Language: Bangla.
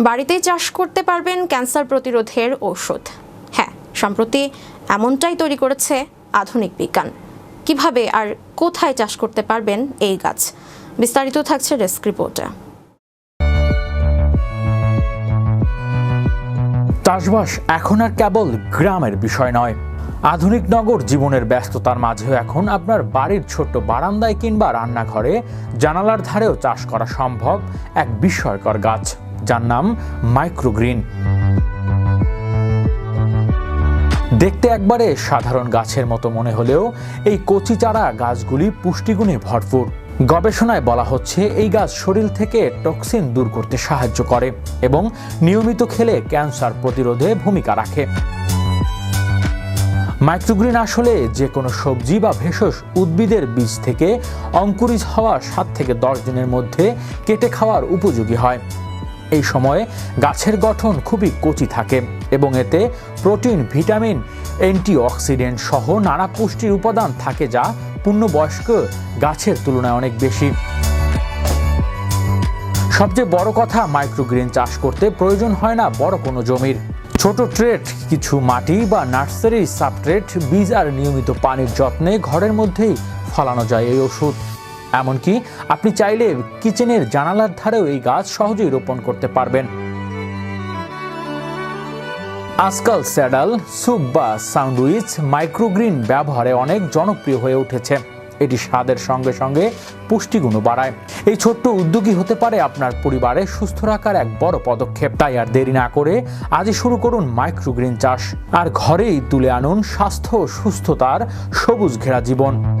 বাড়িতেই চাষ করতে পারবেন ক্যান্সার প্রতিরোধের ঔষধ। হ্যাঁ সম্প্রতি এমনটাই তৈরি করেছে আধুনিক বিজ্ঞান। কীভাবে আর কোথায় চাষ করতে পারবেন এই গাছ? বিস্তারিত থাকছে ডেস্ক রিপোর্টে। চাষবাস এখন আর কেবল গ্রামের বিষয় নয়। আধুনিক নগর জীবনের ব্যস্ততার মাঝেও এখন আপনার বাড়ির ছোট্ট বারান্দায় কিংবা রান্নাঘরে জানালার ধারেও চাষ করা সম্ভব, এক বিস্ময়কর গাছ। যার নাম মাইক্রোগ্রিন। দেখতে একবারে সাধারণ গাছের মতো মনে হলেও এই কচি চারা গাছগুলি পুষ্টিগুণে ভরপুর। গবেষণায় বলা হচ্ছে এই গাছ শরীর থেকে টক্সিন দূর করতে সাহায্য করে এবং নিয়মিত খেলে ক্যান্সার প্রতিরোধে ভূমিকা রাখে। মাইক্রোগ্রিন আসলে যে কোনো সবজি বা ভেষজ উদ্ভিদের বীজ থেকে অঙ্কুরিজ হওয়া সাত থেকে দশ দিনের মধ্যে কেটে খাওয়ার উপযোগী হয়। এই সময়ে গাছের গঠন খুবই কচি থাকে এবং এতে প্রোটিন, ভিটামিন, অ্যান্টিঅক্সিডেন্ট সহ নানা পুষ্টির উপাদান থাকে যা পূর্ণবয়স্ক গাছের তুলনায় অনেক বেশি। সবচেয়ে বড় কথা মাইক্রোগ্রিন চাষ করতে প্রয়োজন হয় না বড় কোনো জমির। ছোট ট্রেট, কিছু মাটি বা নার্সারি সাবট্রেট, বীজ আর নিয়মিত পানির যত্নে ঘরের মধ্যেই ফলানো যায় এই ওষুধ। এমনকি আপনি চাইলে কিচেনের জানালার ধারেও এই গাছ সহজেই রোপণ করতে পারবেন। আজকাল স্যাডাল, স্যুপ বা স্যান্ডউইচ মাইক্রোগ্রিন ব্যবহারে অনেক জনপ্রিয় হয়ে উঠেছে। এটি স্বাদের সঙ্গে সঙ্গে পুষ্টিগুণও বাড়ায়। এই ছোট্ট উদ্যোগী হতে পারে আপনার পরিবারে সুস্থ রাখার এক বড় পদক্ষেপ। তাই আর দেরি না করে আজই শুরু করুন মাইক্রোগ্রিন চাষ। আর ঘরেই তুলে আনুন স্বাস্থ্য সুস্থতার সবুজ ঘেরা জীবন।